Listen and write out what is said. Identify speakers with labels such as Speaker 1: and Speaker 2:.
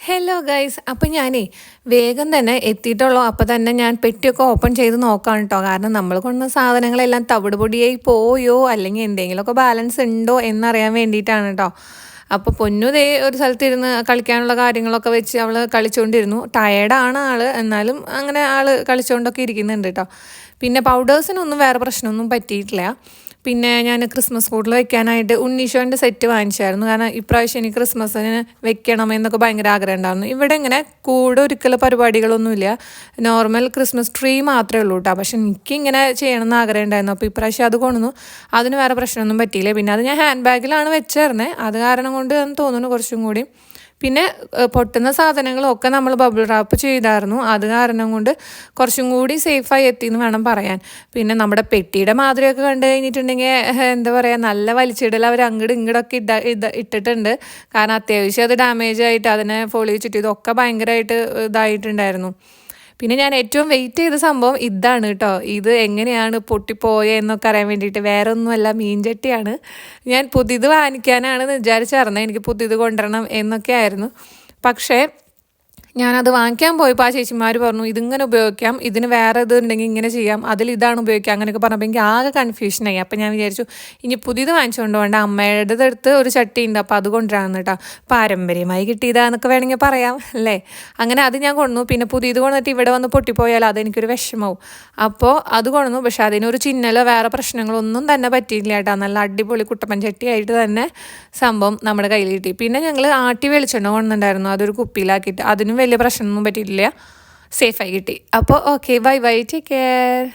Speaker 1: Hello guys അപ്പം ഞാനേ വേഗം തന്നെ എത്തിയിട്ടുള്ളൂ. അപ്പം തന്നെ ഞാൻ പെട്ടിയൊക്കെ ഓപ്പൺ ചെയ്ത് നോക്കാം കേട്ടോ കാരണം നമ്മൾ കൊണ്ടുവന്ന സാധനങ്ങളെല്ലാം തവിട് പൊടിയായി പോയോ? അല്ലെങ്കിൽ എന്തെങ്കിലുമൊക്കെ ബാലൻസ് ഉണ്ടോ എന്നറിയാൻ വേണ്ടിയിട്ടാണ് കേട്ടോ അപ്പോൾ പൊന്നു ദേ ഒരു സ്ഥലത്തിരുന്ന് കളിക്കാനുള്ള കാര്യങ്ങളൊക്കെ വെച്ച് അവൾ കളിച്ചുകൊണ്ടിരുന്നു ടയേർഡാണ് ആൾ എന്നാലും അങ്ങനെ ആൾ കളിച്ചുകൊണ്ടൊക്കെ ഇരിക്കുന്നുണ്ട് കേട്ടോ പിന്നെ പൗഡേഴ്സിനൊന്നും വേറെ പ്രശ്നമൊന്നും പറ്റിയിട്ടില്ല. പിന്നെ ഞാൻ ക്രിസ്മസ് കൂട്ടിൽ വെക്കാനായിട്ട് ഉണ്ണീഷോന്റെ സെറ്റ് വാങ്ങിച്ചായിരുന്നു. കാരണം ഇപ്രാവശ്യം എനിക്ക് ക്രിസ്മസിന് വെക്കണം എന്നൊക്കെ ഭയങ്കര ആഗ്രഹം ഉണ്ടായിരുന്നു. ഇവിടെ ഇങ്ങനെ കൂടെ ഒരിക്കൽ പരിപാടികളൊന്നുമില്ല. നോർമൽ ക്രിസ്മസ് ട്രീ മാത്രമേ ഉള്ളൂ കേട്ടോ പക്ഷെ എനിക്കിങ്ങനെ ചെയ്യണമെന്ന് ആഗ്രഹം ഉണ്ടായിരുന്നു. അപ്പോൾ ഇപ്രാവശ്യം അത് കൊണ്ടുവന്നു. അതിന് വേറെ പ്രശ്നമൊന്നും പറ്റിയില്ല. പിന്നെ അത് ഞാൻ ഹാൻഡ് ബാഗിലാണ് വെച്ചായിരുന്നത് അത് കാരണം കൊണ്ട് തോന്നുന്നു കുറച്ചും കൂടി പിന്നെ പൊട്ടുന്ന സാധനങ്ങളൊക്കെ നമ്മൾ ബബിൾ റാപ്പ് ചെയ്തായിരുന്നു. അത് കാരണം കൊണ്ട് കുറച്ചും കൂടി സേഫായി എത്തി എന്ന് വേണം പറയാൻ. പിന്നെ നമ്മുടെ പെട്ടിയുടെ മാതിരിയൊക്കെ കണ്ടു കഴിഞ്ഞിട്ടുണ്ടെങ്കിൽ എന്താ പറയുക നല്ല വലിച്ചിടൽ അവർ അങ്ങോട്ട് ഇങ്ങോട്ടൊക്കെ ഇട ഇട്ടിട്ടുണ്ട്. കാരണം അത്യാവശ്യം അത് ഡാമേജ് ആയിട്ട് അതിനെ ഫോളി വെച്ചിട്ട് ഇതൊക്കെ ഭയങ്കരമായിട്ട് ഇതായിട്ടുണ്ടായിരുന്നു. പിന്നെ ഞാൻ ഏറ്റവും വെയിറ്റ് ചെയ്ത സംഭവം ഇതാണ് കേട്ടോ ഇത് എങ്ങനെയാണ് പൊട്ടിപ്പോയത് എന്നൊക്കെ അറിയാൻ വേണ്ടിയിട്ട് വേറെ ഒന്നുമല്ല മീൻചട്ടിയാണ് ഞാൻ പുതിയത് വാങ്ങിക്കാനാണെന്ന് വിചാരിച്ചറിഞ്ഞത് എനിക്ക് പുതിയത് കൊണ്ടുവരണം എന്നൊക്കെ ആയിരുന്നു. പക്ഷേ ഞാനത് വാങ്ങിക്കാൻ പോയപ്പോൾ ആ ചേച്ചിമാർ പറഞ്ഞു ഇതിങ്ങനെ ഉപയോഗിക്കാം ഇതിന് വേറെ ഇത് ഉണ്ടെങ്കിൽ ഇങ്ങനെ ചെയ്യാം അതിൽ ഇതാണ് ഉപയോഗിക്കുക അങ്ങനെയൊക്കെ പറഞ്ഞപ്പോൾ എനിക്ക് ആകെ കൺഫ്യൂഷനായി അപ്പോൾ ഞാൻ വിചാരിച്ചു ഇനി പുതിയത് വാങ്ങിച്ചുകൊണ്ട് വേണ്ട അമ്മയുടെ അടുത്ത് ഒരു ചട്ടി ഉണ്ട് അപ്പോൾ അത് കൊണ്ടുവരാമെന്ന് കേട്ടോ. പാരമ്പര്യമായി കിട്ടിയതാന്നൊക്കെ വേണമെങ്കിൽ പറയാം അല്ലേ? അങ്ങനെ അത് ഞാൻ കൊണ്ടു പിന്നെ പുതിയത് കൊണ്ടിട്ട് ഇവിടെ വന്ന് പൊട്ടിപ്പോയാൽ അതെനിക്കൊരു വിഷമവും. അപ്പോൾ അത് കൊണ്ടു പക്ഷേ അതിനൊരു ചിഹ്നലോ വേറെ പ്രശ്നങ്ങളോ ഒന്നും തന്നെ പറ്റിയില്ല കേട്ടോ. നല്ല അടിപൊളി കുട്ടപ്പൻ ചട്ടിയായിട്ട് തന്നെ സംഭവം നമ്മുടെ കയ്യിൽ കിട്ടി. പിന്നെ ഞങ്ങൾ ആട്ടി വെളിച്ചെണ്ണ കൊണ്ടുണ്ടായിരുന്നു അതൊരു കുപ്പിയിലാക്കിയിട്ട്. അതിനും വലിയ പ്രശ്നമൊന്നും പറ്റിയിട്ടില്ല. സേഫായി കിട്ടി. അപ്പോൾ okay bye bye take care